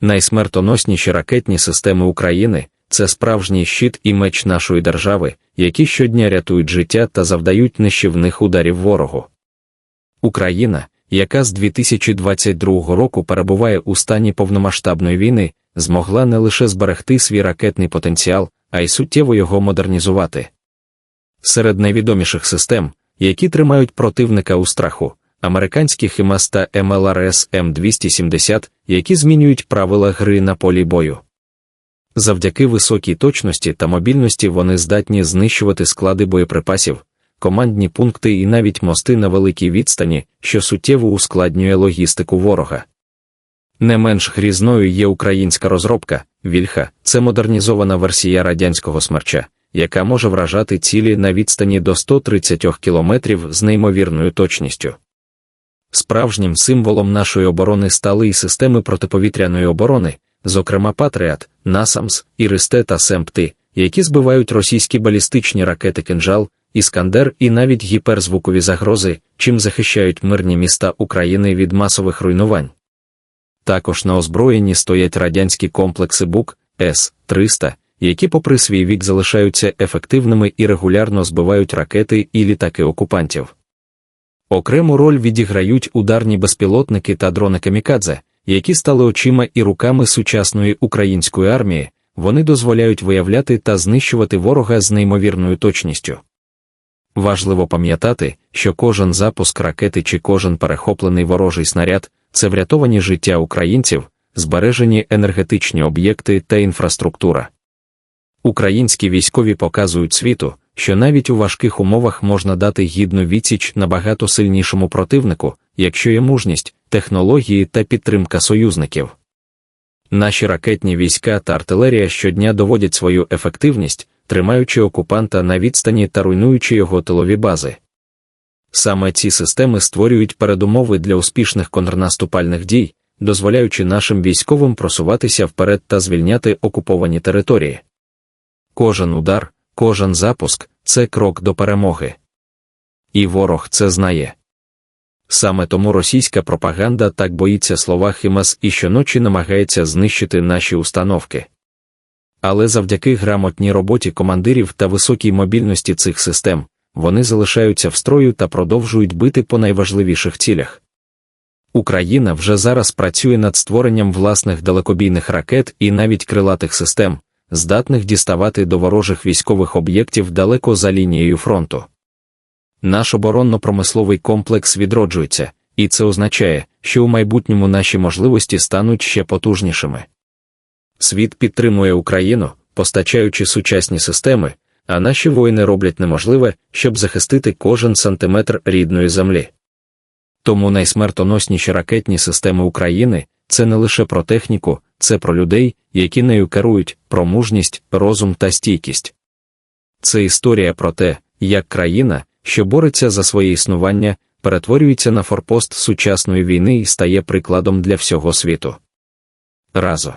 Найсмертоносніші ракетні системи України це справжній щит і меч нашої держави, які щодня рятують життя та завдають нищівних ударів ворогу. Україна, яка з 2022 року перебуває у стані повномасштабної війни, змогла не лише зберегти свій ракетний потенціал, а й суттєво його модернізувати. Серед найвідоміших систем, які тримають противника у страху, американські ХІМАС та МЛРС М270, які змінюють правила гри на полі бою. Завдяки високій точності та мобільності вони здатні знищувати склади боєприпасів, командні пункти і навіть мости на великій відстані, що суттєво ускладнює логістику ворога. Не менш грізною є українська розробка Вільха, це модернізована версія радянського смерча, яка може вражати цілі на відстані до 130 кілометрів з неймовірною точністю. Справжнім символом нашої оборони стали і системи протиповітряної оборони, зокрема Патріат, Насамс, Іристе та Семпти, які збивають російські балістичні ракети кинжал, Іскандер і навіть гіперзвукові загрози, чим захищають мирні міста України від масових руйнувань. Також на озброєнні стоять радянські комплекси БУК С-300, які, попри свій вік, залишаються ефективними і регулярно збивають ракети і літаки окупантів. Окрему роль відіграють ударні безпілотники та дрони камікадзе, які стали очима і руками сучасної української армії, вони дозволяють виявляти та знищувати ворога з неймовірною точністю. Важливо пам'ятати, що кожен запуск ракети чи кожен перехоплений ворожий снаряд це врятовані життя українців, збережені енергетичні об'єкти та інфраструктура. Українські військові показують світу, що навіть у важких умовах можна дати гідну відсіч набагато сильнішому противнику, якщо є мужність, технології та підтримка союзників. Наші ракетні війська та артилерія щодня доводять свою ефективність, тримаючи окупанта на відстані та руйнуючи його тилові бази. Саме ці системи створюють передумови для успішних контрнаступальних дій, дозволяючи нашим військовим просуватися вперед та звільняти окуповані території. Кожен удар, кожен запуск це крок до перемоги. І ворог це знає. Саме тому російська пропаганда так боїться слова Хімас і щоночі намагається знищити наші установки. Але завдяки грамотній роботі командирів та високій мобільності цих систем вони залишаються в строю та продовжують бити по найважливіших цілях. Україна вже зараз працює над створенням власних далекобійних ракет і навіть крилатих систем, здатних діставати до ворожих військових об'єктів далеко за лінією фронту. Наш оборонно-промисловий комплекс відроджується, і це означає, що у майбутньому наші можливості стануть ще потужнішими. Світ підтримує Україну, постачаючи сучасні системи, а наші воїни роблять неможливе, щоб захистити кожен сантиметр рідної землі. Тому найсмертоносніші ракетні системи України це не лише про техніку, це про людей, які нею керують, про мужність, розум та стійкість. Це історія про те, як країна, що бореться за своє існування, перетворюється на форпост сучасної війни і стає прикладом для всього світу. Разо